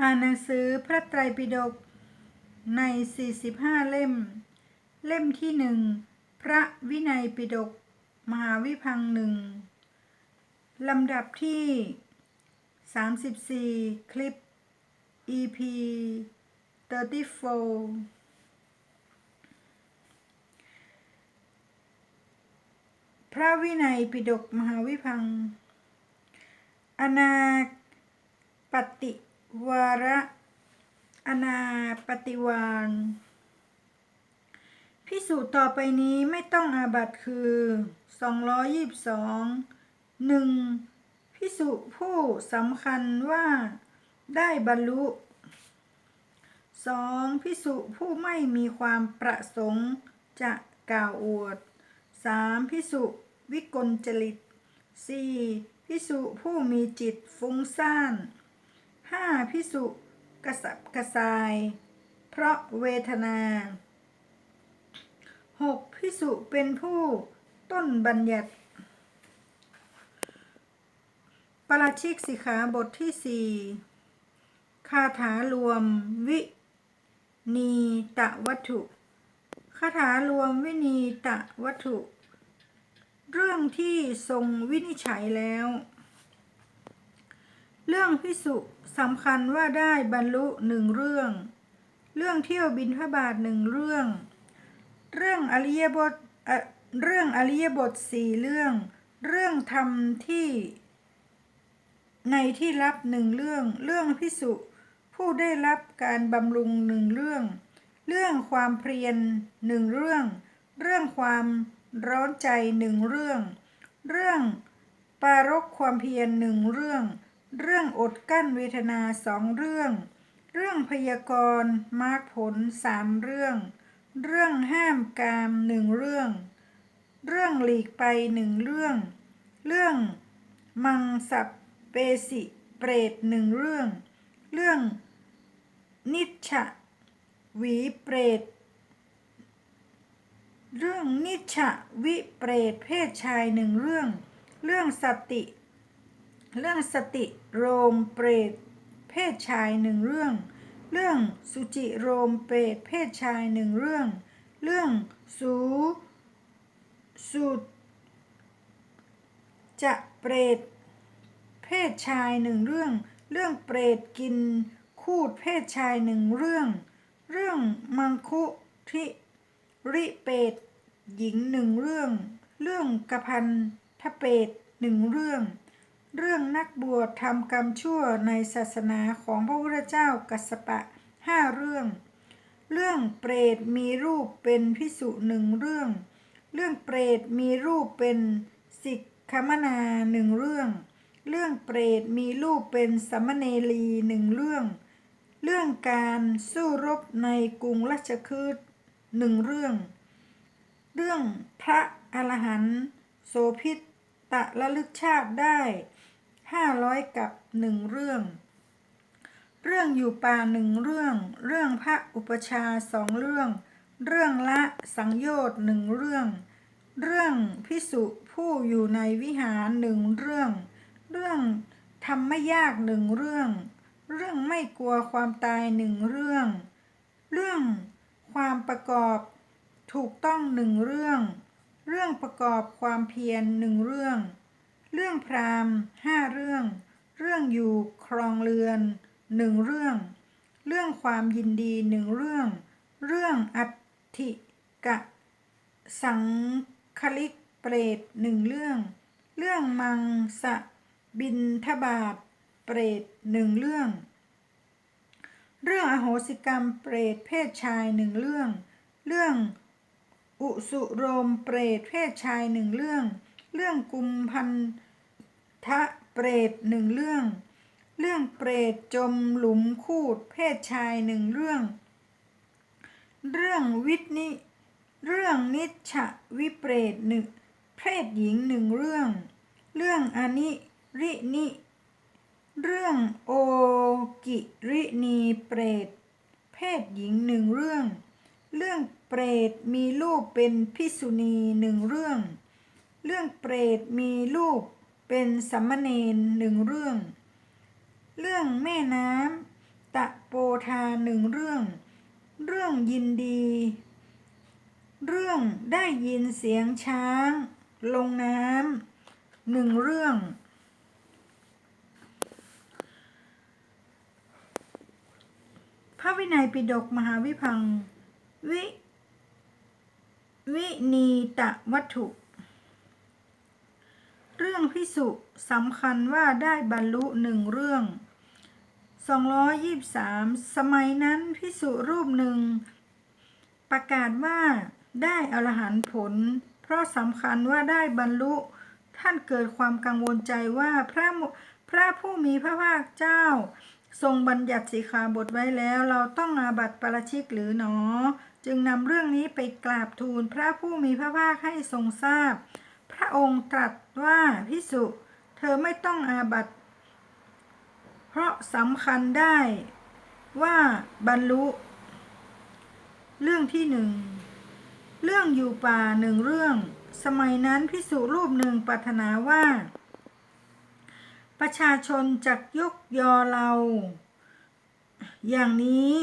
อ่านหนังสือพระไตรปิฎกใน 45 เล่ม เล่มที่หนึ่งพระวินัยปิฎกมหาวิพังหนึ่งลำดับที่ 34 คลิป EP 34 พระวินัยปิฎกมหาวิพัง อนาปฏิ วาระอนาปฏิวานพิสูจน์ต่อไปนี้ไม่ต้องอาบัตคือ 222 1. พิสุผู้สำคัญว่าได้บรรลุ 2. พิสุผู้ไม่มีความประสงค์จะกล่าวอวด 3. พิสุวิกลจริต 4. พิสุผู้มีจิตฟุ้งซ่าน 5. พิสุกระสับกระส่าย เพราะเวทนา 6. พิสุเป็นผู้ต้นบัญญัติปราชิกสิกขาบทที่สี่คาถารวมวินีตะวัตถุคาถารวมวินีตะวัตถุ เรื่องที่ทรงวินิจฉัยแล้ว เรื่องพิสุสำคัญว่าได้บรรลุหนึ่งเรื่อง เรื่องเที่ยวบินพระบาทหนึ่งเรื่อง เรื่องอริยบทเรื่องอริยบทสี่เรื่อง เรื่องธรรมที่ในที่รับหนึ่งเรื่อง เรื่องพิสุผู้ได้รับการบำรุงหนึ่งเรื่อง เรื่องความเพียรหนึ่งเรื่อง เรื่องความร้อนใจหนึ่งเรื่อง เรื่องปารกความเพียรหนึ่งเรื่อง เรื่องอดกั้นเวทนาสองเรื่อง เรื่องพยากรณ์มรรคผลสามเรื่อง เรื่องห้ามกามหนึ่งเรื่อง เรื่องหลีกไปหนึ่งเรื่อง เรื่องมังสับเปสิเปรตหนึ่งเรื่อง เรื่องนิชะวีเปรต เรื่องนิชชะวิเปรตเพศชายหนึ่งเรื่อง เรื่องสติ เรื่องสติโรมเปรตเพศชายหนึ่งเรื่อง เรื่องสุจิโรมเปรตเพศชายหนึ่งเรื่อง เรื่องสูสุจะเปรตเพศชายหนึ่งเรื่อง เรื่องเปรตกินคูดเพศชายหนึ่งเรื่อง เรื่องมังคุทิริเปตหญิงหนึ่งเรื่อง เรื่องกระพันทะเปตหนึ่งเรื่อง เรื่องนักบวชทำกรรมชั่วในศาสนาของพระพุทธเจ้ากัสปะห้าเรื่อง เรื่องเปรตมีรูปเป็นพิสุหนึ่งเรื่อง เรื่องเปรตมีรูปเป็นสิกขมนาหนึ่งเรื่อง เรื่องเปรตมีรูปเป็นสัมเนลีหนึ่งเรื่อง เรื่องการสู้รบในกรุงราชคฤห์หนึ่งเรื่อง เรื่องพระอรหันต์โสพิตตะระลึกชาติได้ ห้าร้อยกับหนึ่งเรื่อง เรื่องอยู่ป่าหนึ่งเรื่อง เรื่องพระอุปชาสองเรื่อง เรื่องละสังโยชน์หนึ่งเรื่อง เรื่องพิสุผู้อยู่ในวิหารหนึ่งเรื่อง เรื่องทำไม่ยากหนึ่งเรื่อง เรื่องไม่กลัวความตายหนึ่งเรื่อง เรื่องความประกอบถูกต้องหนึ่งเรื่อง เรื่องประกอบความเพียรหนึ่งเรื่อง เรื่องพราหมณ์ห้าเรื่อง เรื่องอยู่ครองเรือนหนึ่งเรื่อง เรื่องความยินดีหนึ่งเรื่อง เรื่องอัติกะ สังคลิกเปรตหนึ่งเรื่อง เรื่องมังสะบินทบาทเปรตหนึ่งเรื่อง เรื่องอโหสิกรรมเปรตเพศชายหนึ่งเรื่อง เรื่องอุสุโรมเปรตเพศชายหนึ่งเรื่อง เรื่องกุมพันทะเปรตหนึ่งเรื่อง เรื่องเปรตจมหลุมคูดเพศชายหนึ่งเรื่อง เรื่องวิทนิเรื่องนิชวิเปรตหนึ่งเพศหญิงหนึ่งเรื่อง เรื่องอนิรินิ เรื่องโอกิรินีเปรต เพศหญิงหนึ่งเรื่อง เรื่องเปรตมีรูปเป็นพิสุณีหนึ่งเรื่อง เรื่องเปรตมีรูปเป็นสัมมเนนหนึ่งเรื่อง เรื่องแม่น้ำตะโปธาหนึ่งเรื่อง เรื่องยินดี เรื่องได้ยินเสียงช้าง ลงน้ำหนึ่งเรื่อง พระวินัยปิฎกมหาวิพัง วิ วินีตะวัตถุ เรื่องพิสุสำคัญว่าได้บรรลุหนึ่งเรื่อง 223 สมัยนั้นพิสุรูปหนึ่ง ประกาศว่าได้อรหันต์ผล เพราะสำคัญว่าได้บรรลุ ท่านเกิดความกังวลใจว่าพระพระผู้มีพระภาคเจ้า ทรงบัญญัติสีขาบทไว้แล้วเราต้องอาบัติปาราชิกหรือหนอ จึงนำเรื่องนี้ไปกราบทูลพระผู้มีพระภาคให้ทรงทราบพ ระองค์ตรัสว่าพิสุเธอไม่ต้องอาบัตเพราะสำคัญได้ว่าบรรลุ เรื่องที่หนึ่งเรื่องอยู่ป่าหนึ่งเรื่อง สมัยนั้นพิสุรูปหนึ่งปรารถนาว่า ประชาชนจักยกยอเรา อย่างนี้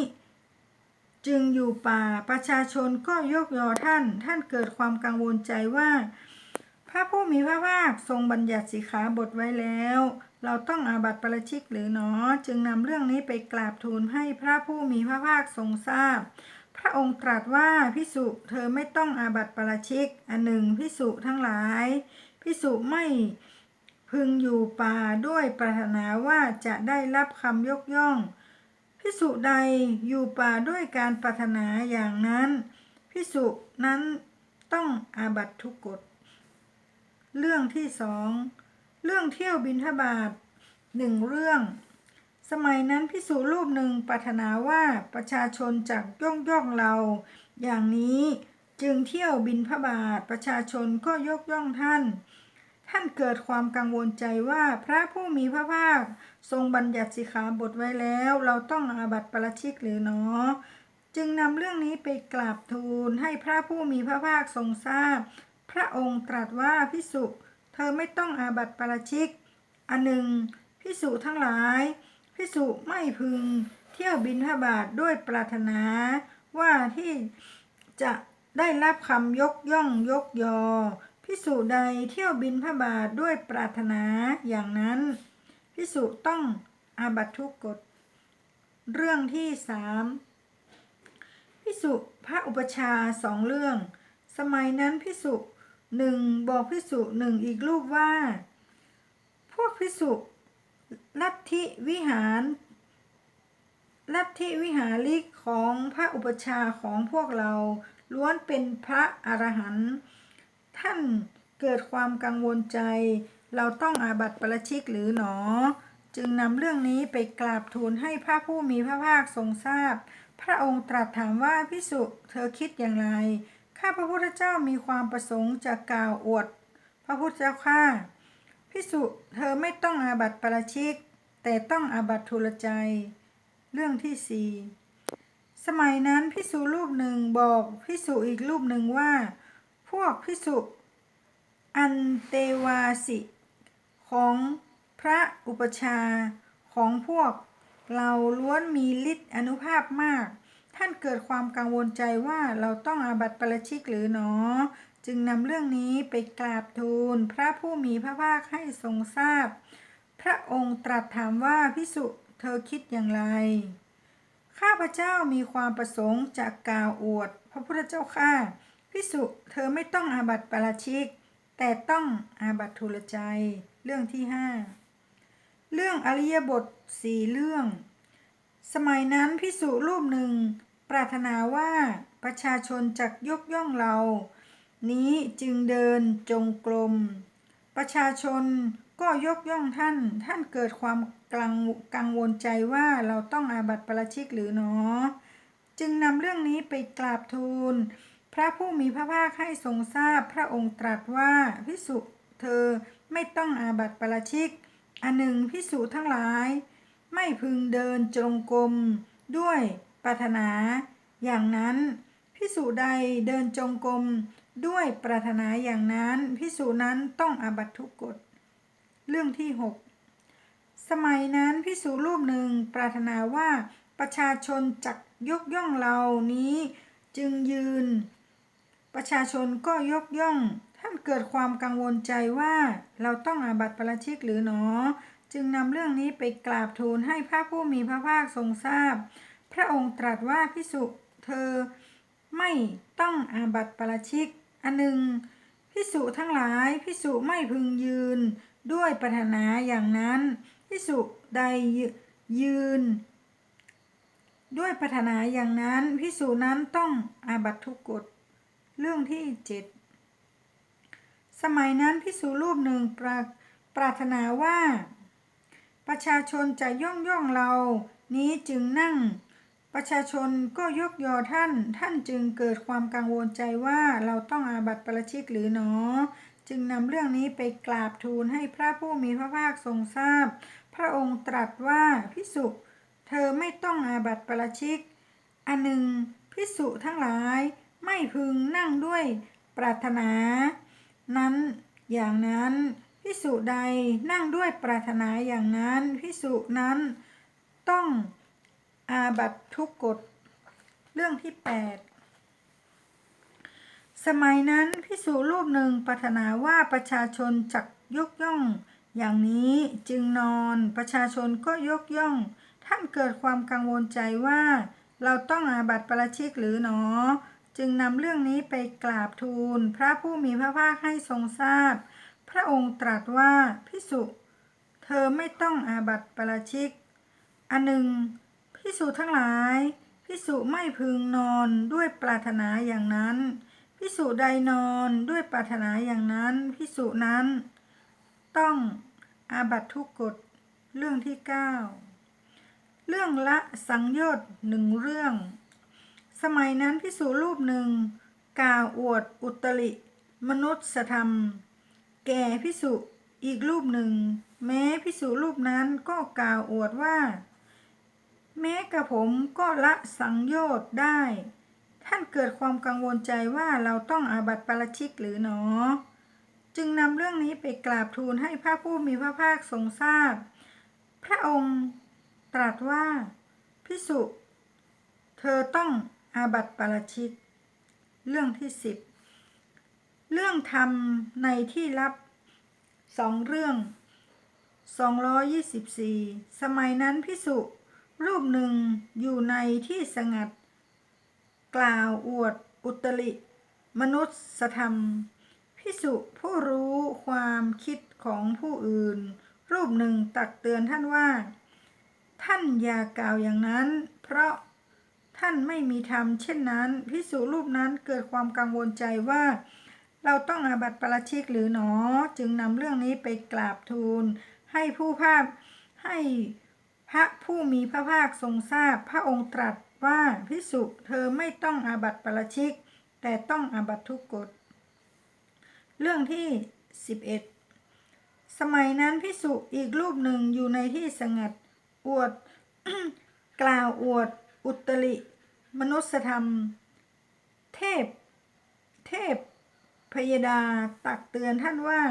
จึงอยู่ป่าประชาชนก็ยกยอท่าน ท่านเกิดความกังวลใจว่า พระผู้มีพระภาคทรงบัญญัติสิกขาบทไว้แล้ว เราต้องอาบัติปราชิกหรือหนอ จึงนำเรื่องนี้ไปกราบทูลให้พระผู้มีพระภาคทรงทราบพระองค์ตรัสว่าพิสุเธอไม่ต้องอาบัติปราชิก อันหนึ่งพิสุทั้งหลายพิสุไม่พึงอยู่ป่าด้วยปรารถนาว่าจะได้รับคำยกย่องพิสุใดอยู่ป่าด้วยการปรารถนาอย่างนั้นพิสุนั้นต้องอาบัติทุกกฎ เรื่องที่สอง เรื่องเที่ยวบินทบาทหนึ่งเรื่อง สมัยนั้นพิสุรูปหนึ่งปรารถนาว่าประชาชนจากย่องย่องเรา อย่างนี้จึงเที่ยวบินพระบาทประชาชนก็ยกย่องท่าน ท่านเกิดความกังวลใจว่าพระผู้มีพระภาค ทรงบัญญัติสิขาบทไว้แล้ว เราต้องอาบัติปราชิกหรือหนอจึงนำเรื่องนี้ไปกราบทูลให้พระผู้มีพระภาคทรงทราบ พระองค์ตรัสว่าพิสุเธอไม่ต้องอาบัติปราชิก อันหนึ่งพิสุทั้งหลายพิสุไม่พึง เที่ยวบินทบาทด้วยปรารถนา ว่าที่จะได้รับคำยกย่องยกยอพิสุใดเที่ยวบินพระบาทด้วยปรารถนาอย่างนั้นพิสุต้องอาบัตทุกกฎ เรื่องที่สามพิสุพระอุปชาสองเรื่อง สมัยนั้นพิสุ หนึ่งบอกพิสุหนึ่งอีกรูปว่า พวกพิสุลัทธิวิหาร ลัทธิวิหาริกของพระอุปชาของพวกเราล้วนเป็นพระอรหันต์ท่านเกิดความกังวลใจ เราต้องอาบัติปราชิกหรือหนอ จึงนำเรื่องนี้ไปกราบทูลให้พระผู้มีพระภาคทรงทราบพระองค์ตรัสถามว่าพิสุเธอคิดอย่างไร ข้าพระพุทธเจ้ามีความประสงค์จะกล่าวอวด พระพุทธเจ้าข้าพิสุเธอไม่ต้องอาบัติปราชิก แต่ต้องอาบัติทุลใจ เรื่องที่สี่สมัยนั้นพิสุรูปหนึ่งบอกพิสุอีกรูปหนึ่งว่า พวกพิสุอันเตวาสิ ของพระอุปชาของพวกเราล้วนมีฤทธิ์อนุภาพมาก ท่านเกิดความกังวลใจว่าเราต้องอาบัติปราชิกหรือหนอ จึงนำเรื่องนี้ไปกราบทูล พระผู้มีพระภาคให้ทรงทราบพระองค์ตรัสถามว่าพิสุเธอคิดอย่างไร ข้าพระเจ้ามีความประสงค์จะกล่าวอวด พระพุทธเจ้าข้าพิสุเธอไม่ต้องอาบัติปราชิก แต่ต้องอาบัติทุลใจ เรื่องที่ห้าเรื่องอริยบทสี่เรื่อง สมัยนั้นพิสุรูปหนึ่ง ปรารถนาว่าประชาชนจักยกย่องเรา นี้จึงเดินจงกรม ประชาชนก็ยกย่องท่าน ท่านเกิดความกังกังวลใจว่าเราต้องอาบัติปราชิกหรือหนอ จึงนำเรื่องนี้ไปกราบทูล พระผู้มีพระภาคให้ทรงทราบพระองค์ตรัสว่าพิสุเธอไม่ต้องอาบัติปราชิก อันหนึ่งพิสุทั้งหลาย ไม่พึงเดินจงกรมด้วยปรารถนา อย่างนั้นพิสุใดเดินจงกรมด้วยปรารถนาอย่างนั้นพิสุนั้นต้องอาบัตทุกกฎเรื่องที่หกสมัยนั้นพิสุรูปหนึ่งปรารถนาว่าประชาชนจักยกย่องเรานี้จึงยืน ประชาชนก็ยกย่อง ท่านเกิดความกังวลใจว่าเราต้องอาบัติประชิกหรือหนอ จึงนำเรื่องนี้ไปกราบทูลให้พระผู้มีพระภาคทรงทราบพระองค์ตรัสว่าพิสุเธอไม่ต้องอาบัติประราชิก อันหนึ่งพิสุทั้งหลายพิสุไม่พึงยืนด้วยปรารถนาอย่างนั้นพิสุใดยืน ด้วยปรารถนาอย่างนั้นพิสุนั้นต้องอาบัติทุกกฎเรื่องที่เจ็ดสมัยนั้นพิสุรูปหนึ่งปราปรารถนาว่า ประชาชนจะย่องย่องเรา นี้จึงนั่ง ประชาชนก็ยกยอท่าน ท่านจึงเกิดความกังวลใจว่าเราต้องอาบัติประชิกหรือหนอ จึงนำเรื่องนี้ไปกราบทูลให้พระผู้มีพระภาคทรงทราบพระองค์ตรัสว่าพิสุเธอไม่ต้องอาบัติประชิก อันหนึ่งพิสุทั้งหลายไม่พึงนั่งด้วยปรารถนา นั้นอย่างนั้น พิสุใดนั่งด้วยปรารถนาอย่างนั้นพิสุนั้นต้องอาบัตทุกกฎเรื่องที่ 8 สมัยนั้นพิสุรูปหนึ่งปรารถนาว่าประชาชนจักยกย่อง อย่างนี้จึงนอนประชาชนก็ยกย่อง ท่านเกิดความกังวลใจว่า เราต้องอาบัติประชิกหรือหนอ จึงนำเรื่องนี้ไปกราบทูล พระผู้มีพระภาคให้ทรงทราบพ พระองค์ตรัสว่าพิสุเธอไม่ต้องอาบัติประชิก อันหนึ่งพิสุทั้งหลายพิสุไม่พึงนอนด้วยปรารถนาอย่างนั้นพิสุใดนอนด้วยปรารถนาอย่างนั้นพิสุนั้น ต้องอาบัตทุกกฎเรื่องที่ 9 เรื่องละสังโยชน์หนึ่งเรื่อง สมัยนั้นพิสุรูปหนึ่งกล่าวอวดอุตริ มนุษยธรรม แก่พิสุอีกรูปหนึ่ง แม้พิสุรูปนั้นก็กล่าวอวดว่า แม้กระผมก็ละสังโยชน์ได้ ท่านเกิดความกังวลใจว่าเราต้องอาบัติปราชิกหรือหนอ จึงนำเรื่องนี้ไปกราบทูลให้พระผู้มีพระภาคทรงทราบพระองค์ตรัสว่าพิสุเธอต้องอาบัติปราชิก เรื่องที่สิบ เรื่องธรรมในที่ลับสองเรื่อง 224 สมัยนั้นพิสุรูปหนึ่งอยู่ในที่สงัด กล่าวอวดอุตริ มนุษยธรรม พิสุผู้รู้ความคิดของผู้อื่น รูปหนึ่งตักเตือนท่านว่า ท่านอย่ากล่าวอย่างนั้น เพราะท่านไม่มีธรรมเช่นนั้น พิสุรูปนั้นเกิดความกังวลใจว่า เราต้องอาบัติปราชิกหรือหนอ จึงนำเรื่องนี้ไปกราบทูล ให้ผู้ภาคให้พระผู้มีพระภาคทรงทราบพระองค์ตรัสว่าพิสุเธอไม่ต้องอาบัติปราชิก แต่ต้องอาบัติทุกกฎ เรื่องที่ 11 สมัยนั้นพิสุอีกรูปหนึ่งอยู่ในที่สงัดอวด กล่าวอวด อุตริ มนุษยธรรม เทพ เทพ พยดาตักเตือนท่านว่า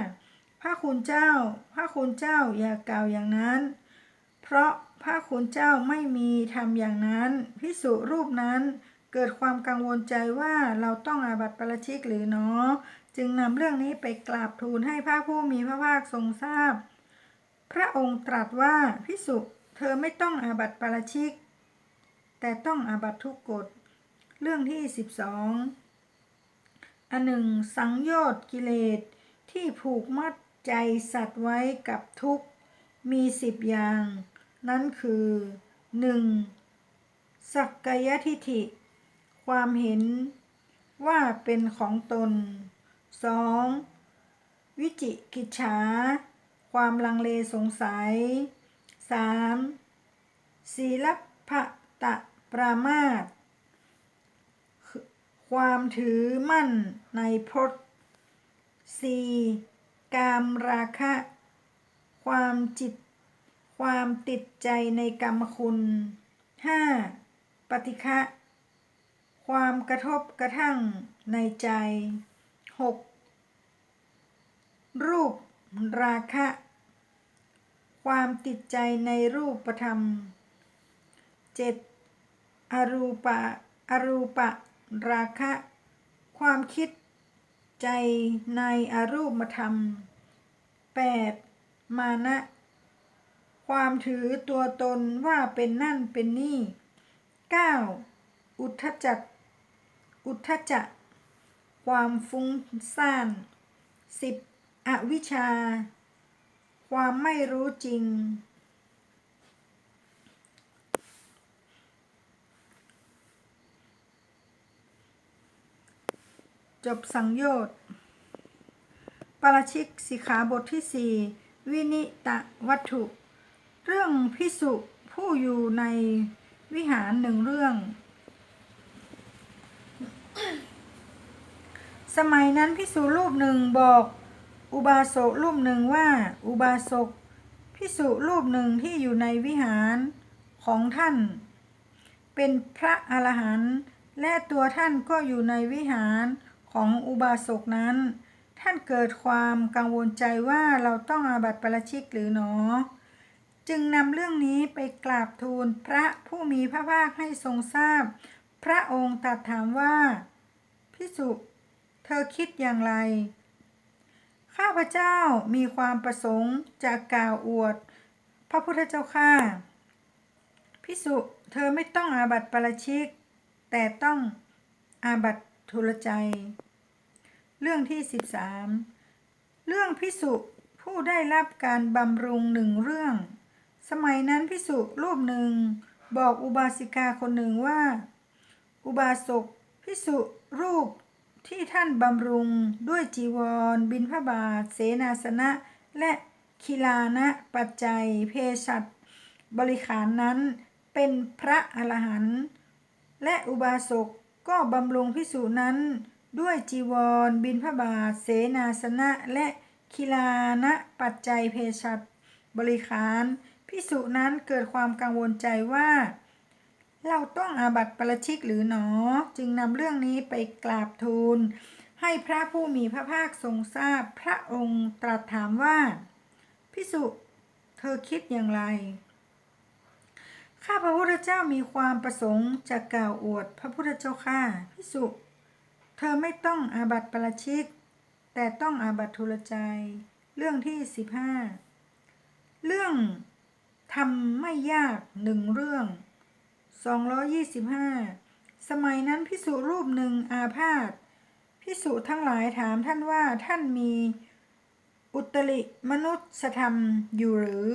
พระคุณเจ้า พระคุณเจ้าอย่ากล่าวอย่างนั้น เพราะพระคุณเจ้าไม่มีทำอย่างนั้น พิสุรูปนั้นเกิดความกังวลใจว่าเราต้องอาบัติประชิกหรือเนาะจึงนำเรื่องนี้ไปกราบทูลให้พระผู้มีพระภาคทรงทราบพระองค์ตรัสว่าพิสุเธอไม่ต้องอาบัติปราชิก แต่ต้องอาบัติทุกกฎ เรื่องที่12อั อันหนึ่งสังโยชน์กิเลสที่ผูกมัดใจสัตว์ไว้กับทุกข์มีสิบอย่าง นั่นคือ 1. สักกายทิฏฐิ ความเห็นว่าเป็นของตน 2. วิจิกิจฉา ความลังเลสงสัย 3. ศีลพะตะปรามาต ความถือมั่นในพจน์ 4. กามราคะ ความจิต ความติดใจในกรรมคุณ 5. ปฏิฆะความกระทบกระทั่งในใจ 6. รูปราคะ ความติดใจในรูปธรรม 7. อรูปะ อรูปะ ราคะ ความคิดใจในอรูปธรรม 8. มานะ ความถือตัวตนว่าเป็นนั่นเป็นนี่ 9. อุทจักอุทจักความฟุ้งซ่าน 10. อวิชชา ความไม่รู้จริง จบสังโยชน์ปราชิกสิกขาบทที่สี่วินิตะวัตถุ เรื่องพิสุผู้อยู่ในวิหารหนึ่งเรื่อง สมัยนั้นพิสุรูปหนึ่งบอก อุบาสกรูปหนึ่งว่า อุบาสกพิสุรูปหนึ่งที่อยู่ในวิหารของท่าน เป็นพระอรหันต์และตัวท่านก็อยู่ในวิหาร ของอุบาสกนั้น ท่านเกิดความกังวลใจว่าเราต้องอาบัติปราชิกหรือหนอ จึงนำเรื่องนี้ไปกราบทูลพระผู้มีพระภาคให้ทรงทราบ พระองค์ตรัสถามว่าพิสุเธอคิดอย่างไร ข้าพเจ้ามีความประสงค์จะกล่าวอวด พระพุทธเจ้าข้าพิสุเธอไม่ต้องอาบัติปราชิก แต่ต้องอาบัติทุลใจ เรื่องที่ 13 เรื่องพิสุผู้ได้รับการบำรุงหนึ่งเรื่อง สมัยนั้นพิสุรูปหนึ่ง บอกอุบาสิกาคนหนึ่งว่า อุบาสกพิสุรูปที่ท่านบำรุงด้วยจีวร บินพบาท เสนาสนะ และคิลานะปัจจัย เพศัตบริขารนั้นเป็นพระอรหันต์และอุบาสกก็บำรุงพิสุนั้น ด้วยจีวร บินพระบาท เสนาสนะ และคิลานะปัจจัยเพศับริขารพิสุนั้นเกิดความกังวลใจว่า เราต้องอาบัติปราชิกหรือหนอ จึงนำเรื่องนี้ไปกราบทูล ให้พระผู้มีพระภาคทรงทราบพระองค์ตรัสถามว่า พิสุเธอคิดอย่างไร ข้าพระพุทธเจ้ามีความประสงค์จะกล่าวอวดพระพุทธเจ้าข้าพิสุ อไม่ต้องอาบัติปราชิก แต่ต้องอาบัติทุลใจ เรื่องที่สิบห้าเรื่องทำไม่ยากหนึ่งเรื่อง225สมัยนั้นพิสุรูปหนึ่งอาพาธพิสุทั้งหลายถามท่านว่าท่านมีอุตริมนุษยธรรมอยู่หรือ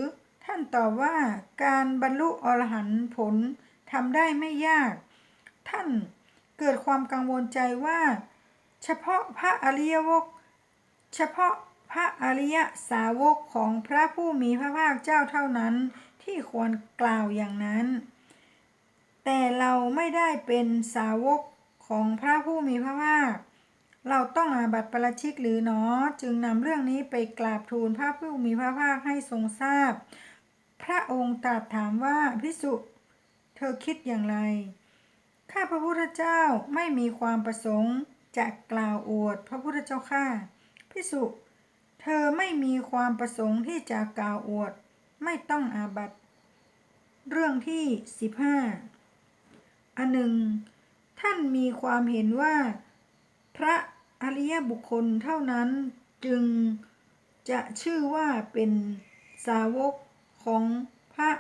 ท่านตอบว่าการบรรลุอรหันต์ผลทำได้ไม่ยาก ท่าน เกิดความกังวลใจว่า เฉพาะพระอริยวก เฉพาะพระอริยสาวกของพระผู้มีพระภาคเจ้าเท่านั้นที่ควรกล่าวอย่างนั้น แต่เราไม่ได้เป็นสาวกของพระผู้มีพระภาค เราต้องอาบัติปราชิกหรือหนอ จึงนำเรื่องนี้ไปกราบทูลพระผู้มีพระภาคให้ทรงทราบพระองค์ตรัสถามว่าพิสุเธอคิดอย่างไร ข้าพระพุทธเจ้าไม่มีความประสงค์จะกล่าวอวดพระพุทธเจ้าข้าพิสุเธอไม่มีความประสงค์ที่จะกล่าวอวด ไม่ต้องอาบัตเรื่องที่15อันหนึ่ง ท่านมีความเห็นว่า พระอริยบุคคลเท่านั้นจึงจะชื่อว่าเป็นสาวกของพระ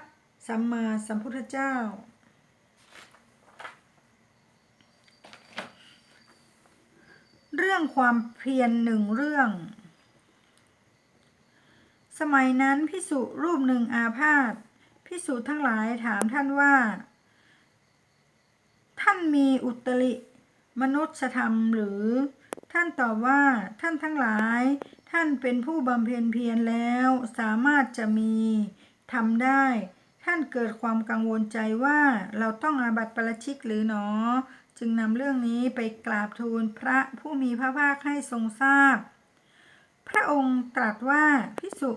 สัมมาสัมพุทธเจ้า เรื่องความเพียรหนึ่งเรื่อง สมัยนั้นพิสุรูปหนึ่งอาพาธพิสุทั้งหลายถามท่านว่า ท่านมีอุตริมนุษยธรรมหรือ ท่านตอบว่าท่านทั้งหลาย ท่านเป็นผู้บำเพ็ญเพียรแล้ว สามารถจะมีทำได้ ท่านเกิดความกังวลใจว่าเราต้องอาบัติปราชิกหรือหนอ จึงนำเรื่องนี้ไปกราบทูลพระผู้มีพระภาคให้ทรงทราบพระองค์ตรัสว่าพิสุ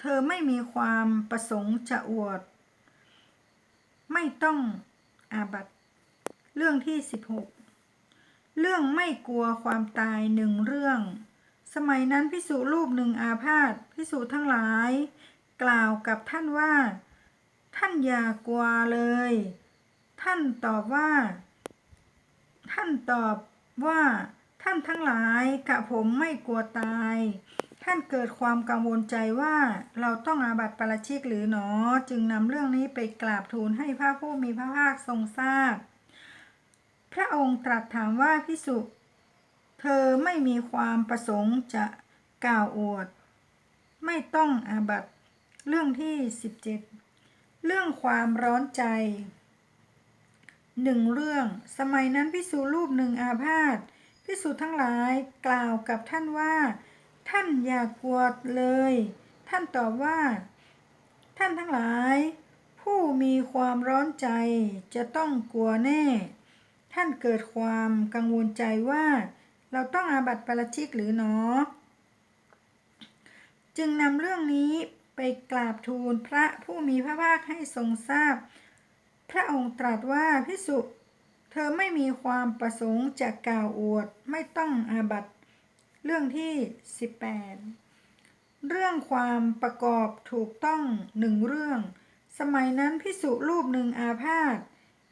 เธอไม่มีความประสงค์จะอวด ไม่ต้องอาบัตเรื่องที่ 16 เรื่องไม่กลัวความตายหนึ่งเรื่อง สมัยนั้นพิสุรูปหนึ่งอาพาธพิสุทั้งหลาย กล่าวกับท่านว่า ท่านอย่ากลัวเลย ท่านตอบว่า ท่านตอบว่าท่านทั้งหลายกะผมไม่กลัวตาย ท่านเกิดความกังวลใจว่าเราต้องอาบัติปราชิกหรือหนอ จึงนำเรื่องนี้ไปกราบทูลให้พระผู้มีพระภาคทรงทราบพระองค์ตรัสถามว่าพิสุเธอไม่มีความประสงค์จะกล่าวอวด ไม่ต้องอาบัติเรื่องที่ 17 เรื่องความร้อนใจ หนึ่งเรื่อง สมัยนั้นพิสูรูปหนึ่งอาพาธพิสูทั้งหลายกล่าวกับท่านว่า ท่านอย่ากลัวเลย ท่านตอบว่า ท่านทั้งหลาย ผู้มีความร้อนใจจะต้องกลัวแน่ ท่านเกิดความกังวลใจว่า เราต้องอาบัติปาราชิกหรือหนอ จึงนำเรื่องนี้ไปกราบทูลพระผู้มีพระภาคให้ทรงทราบพ พระองค์ตรัสว่าพิสุเธอไม่มีความประสงค์จะกล่าวอวดไม่ต้องอาบัตเรื่องที่ 18 เรื่องความประกอบถูกต้องหนึ่งเรื่อง สมัยนั้นพิสุรูปหนึ่งอาพาธ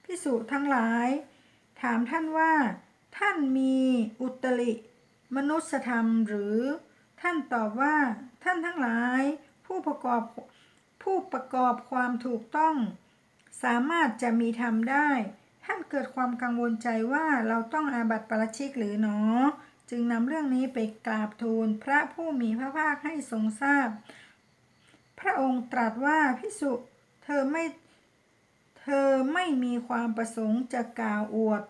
พิสุทั้งหลาย ถามท่านว่า ท่านมีอุตริ มนุสธรรมหรือ ท่านตอบว่าท่านทั้งหลายผู้ประกอบผู้ประกอบความถูกต้อง สามารถจะมีธรรมได้ ท่านเกิดความกังวลใจว่าเราต้องอาบัติปราชิกหรือหนอ จึงนำเรื่องนี้ไปกราบทูลพระผู้มีพระภาคให้ทรงทราบ พระองค์ตรัสว่าพิสุเธอไม่เธอไม่มีความประสงค์จะกล่าวอวด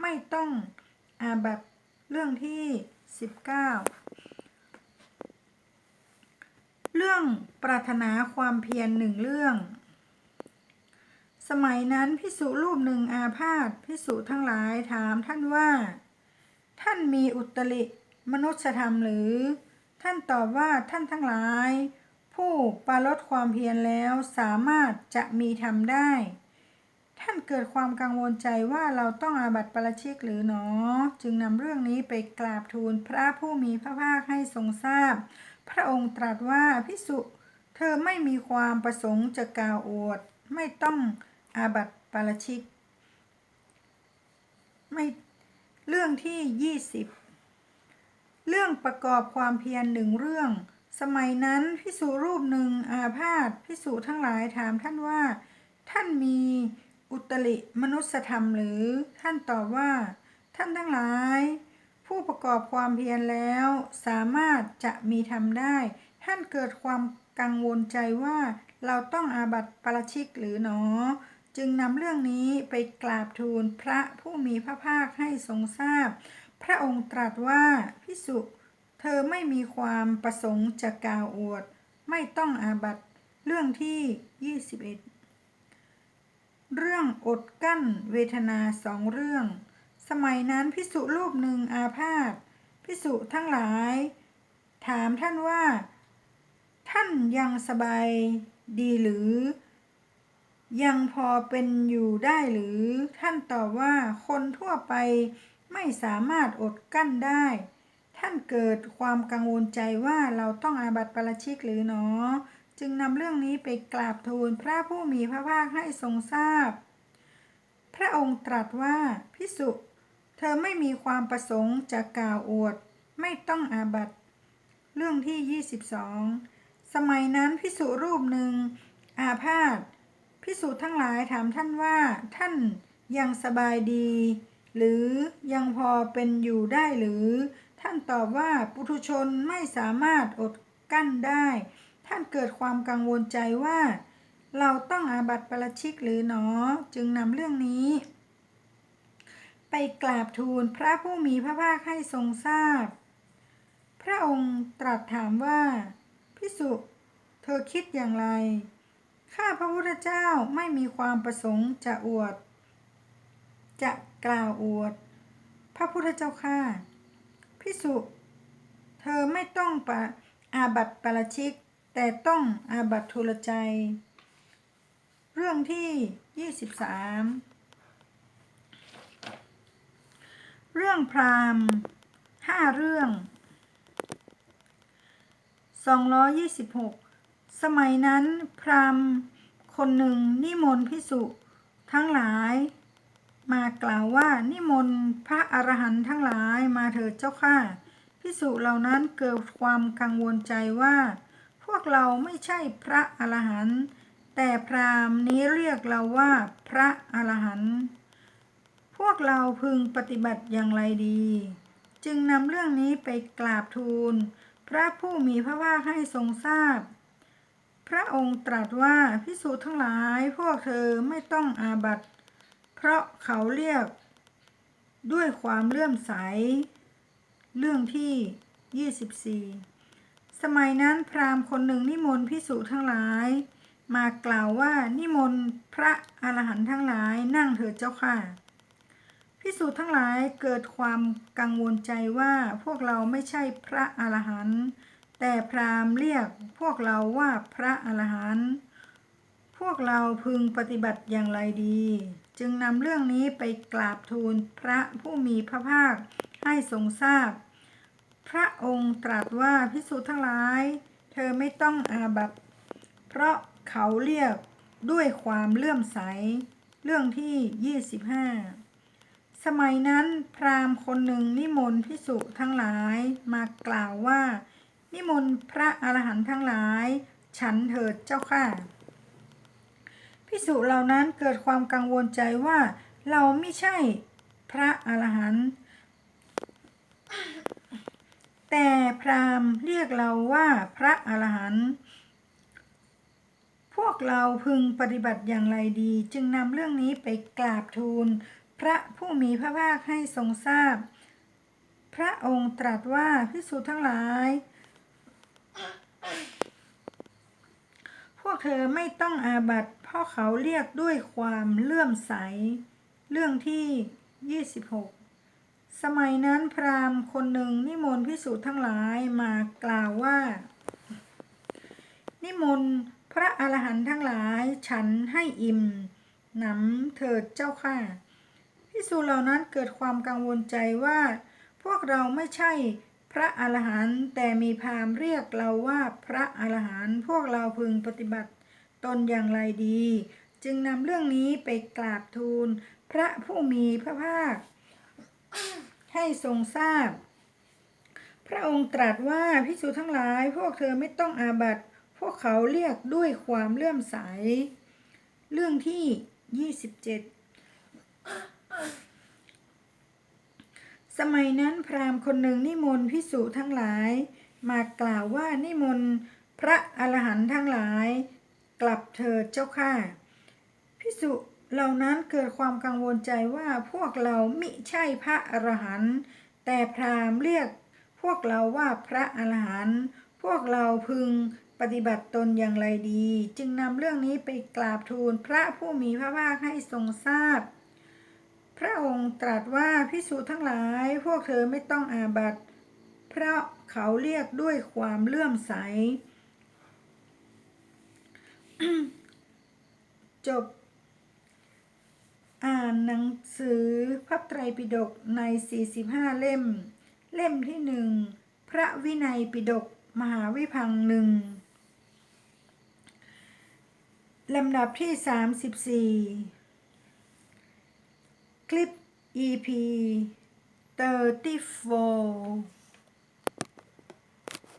ไม่ต้องอาบัติเรื่องที่ 19 เรื่องปรารถนาความเพียรหนึ่งเรื่อง สมัยนั้นพิสุรูปหนึ่งอาพาธพิสุทั้งหลายถามท่านว่า ท่านมีอุตริมนุษยธรรมหรือ ท่านตอบว่าท่านทั้งหลาย ผู้ปราลดความเพียรแล้วสามารถจะมีธรรมได้ ท่านเกิดความกังวลใจว่าเราต้องอาบัติปราชิกหรือหนอ จึงนำเรื่องนี้ไปกราบทูลพระผู้มีพระภาคให้ทรงทราบพระองค์ตรัสว่าพิสุเธอไม่มีความประสงค์จะกล่าวอวดไม่ต้อง อาบัติปาราชิก ไม่เรื่องที่20เรื่องประกอบความเพียรหนึ่งเรื่อง สมัยนั้นพิสุรูปหนึ่งอาพาธพิสุทั้งหลายถามท่านว่า ท่านมีอุตริมนุสธรรมหรือท่านตอบว่า ท่านทั้งหลาย ผู้ประกอบความเพียรแล้วสามารถจะมีธรรมได้ ท่านเกิดความกังวลใจว่าเราต้องอาบัติปาราชิกหรือหนอ จึงนำเรื่องนี้ไปกราบทูลพระผู้มีพระภาคให้ทรงทราบพระองค์ตรัสว่าพิสุเธอไม่มีความประสงค์จะกล่าวอวด ไม่ต้องอาบัตเรื่องที่ 21 เรื่องอดกั้นเวทนาสองเรื่อง สมัยนั้นพิสุรูปหนึ่งอาพาธพิสุทั้งหลาย ถามท่านว่า ท่านยังสบายดีหรือ ยังพอเป็นอยู่ได้หรือท่านตอบว่าคนทั่วไปไม่สามารถอดกั้นได้ ท่านเกิดความกังวลใจว่าเราต้องอาบัติปราชิกหรือหนอ จึงนำเรื่องนี้ไปกราบทูลพระผู้มีพระภาคให้ทรงทราบ พระองค์ตรัสว่าพิสุเธอไม่มีความประสงค์จะกล่าวอวด ไม่ต้องอาบัติ เรื่องที่ 22 สมัยนั้นพิสุรูปหนึ่งอาพาธ พิสุทั้งหลายถามท่านว่าท่านยังสบายดี หรือยังพอเป็นอยู่ได้หรือ ท่านตอบว่าปุถุชนไม่สามารถอดกั้นได้ ท่านเกิดความกังวลใจว่า เราต้องอาบัติปราชิกหรือหนอจึงนำเรื่องนี้ ไปกราบทูลพระผู้มีพระภาคให้ทรงทราบพระองค์ตรัสถามว่าพิสุเธอคิดอย่างไร ข้าพระพุทธเจ้าไม่มีความประสงค์จะอวด จะกล่าวอวด พระพุทธเจ้าข้าพิสุเธอไม่ต้องปะอาบัติปาราชิก แต่ต้องอาบัติทุลใจ เรื่องที่ 23 เรื่องพราหมณ์ห้าเรื่อง 226 สมัยนั้นพราหมณ์คนหนึ่งนิมนต์พิสุทั้งหลาย มากล่าวว่านิมนต์พระอรหันต์ทั้งหลายมาเถิดเจ้าค่ะพิสุเหล่านั้นเกิดความกังวลใจว่า พวกเราไม่ใช่พระอรหันต์แต่พราหมณ์นี้เรียกเราว่าพระอรหันต์พวกเราพึงปฏิบัติอย่างไรดี จึงนำเรื่องนี้ไปกราบทูล พระผู้มีพระภาคให้ทรงทราบ พระองค์ตรัสว่าพิสูจน์ทั้งหลายพวกเธอไม่ต้องอาบัตเพราะเขาเรียกด้วยความเลื่อมใส เรื่องที่ 24 สมัยนั้นพราหมณ์คนหนึ่งนิมนต์พิสุทั้งหลาย มากล่าวว่านิมนต์พระอรหันต์ทั้งหลายนั่งเถิดเจ้าค่ะพิสูจน์ทั้งหลายเกิดความกังวลใจว่าพวกเราไม่ใช่พระอรหันต์ แต่พราหมณ์เรียกพวกเราว่าพระอรหันต์พวกเราพึงปฏิบัติอย่างไรดี จึงนำเรื่องนี้ไปกราบทูลพระผู้มีพระภาคให้ทรงทราบพระองค์ตรัสว่าพิสูจน์ทั้งหลาย เธอไม่ต้องอาบัตเพราะเขาเรียกด้วยความเลื่อมใส เรื่องที่ 25 สมัยนั้นพราหมณ์คนหนึ่งนิมนต์พิสุทั้งหลายมากล่าวว่า นิมนต์พระอรหันต์ทั้งหลาย ฉันเถิดเจ้าค่ะพิสุเหล่านั้นเกิดความกังวลใจว่าเราไม่ใช่พระอรหันต์แต่พราหมณ์เรียกเราว่าพระอรหันต์พวกเราพึงปฏิบัติอย่างไรดี จึงนำเรื่องนี้ไปกราบทูล พระผู้มีพระภาคให้ทรงทราบพระองค์ตรัสว่าพิสูจทั้งหลาย พวกเธอไม่ต้องอาบัตเพราะเขาเรียกด้วยความเลื่อมใส เรื่องที่26สมัยนั้นพราหมณ์คนหนึ่งนิมนต์พิสูจน์ทั้งหลายมากล่าวว่า นิมนต์พระอรหันต์ทั้งหลายฉันให้อิ่มหนำเถิดเจ้าค่ะพิสูจน์เหล่านั้นเกิดความกังวลใจว่า พวกเราไม่ใช่ พระอรหันต์แต่มีพราหมณ์เรียกเราว่าพระอรหันต์พวกเราพึงปฏิบัติตนอย่างไรดี จึงนำเรื่องนี้ไปกราบทูล พระผู้มีพระภาค ให้ทรงทราบพระองค์ตรัสว่าพิสูจทั้งหลาย พวกเธอไม่ต้องอาบัติ พวกเขาเรียกด้วยความเลื่อมใส เรื่องที่27ส สมัยนั้นพราหมณ์คนหนึ่งนิมนต์พิสุทั้งหลาย มากล่าวว่านิมนต์พระอรหันต์ทั้งหลาย กลับเถิดเจ้าค่ะพิสุเหล่านั้นเกิดความกังวลใจว่าพวกเรามิใช่พระอรหันต์แต่พราหมณ์เรียกพวกเราว่าพระอรหันต์พวกเราพึงปฏิบัติตนอย่างไรดี จึงนำเรื่องนี้ไปกราบทูลพระผู้มีพระภาคให้ทรงทราบพ พระองค์ตรัสว่าพิสูจทั้งหลายพวกเธอไม่ต้องอาบัติเพราะเขาเรียกด้วยความเลื่อมใส จบ อ่านหนังสือพระไตรปิฎกใน 45 เล่ม เล่มที่หนึ่งพระวินัยปิฎกมหาวิพังหนึ่งลำดับที่ 34 คลิป EP 34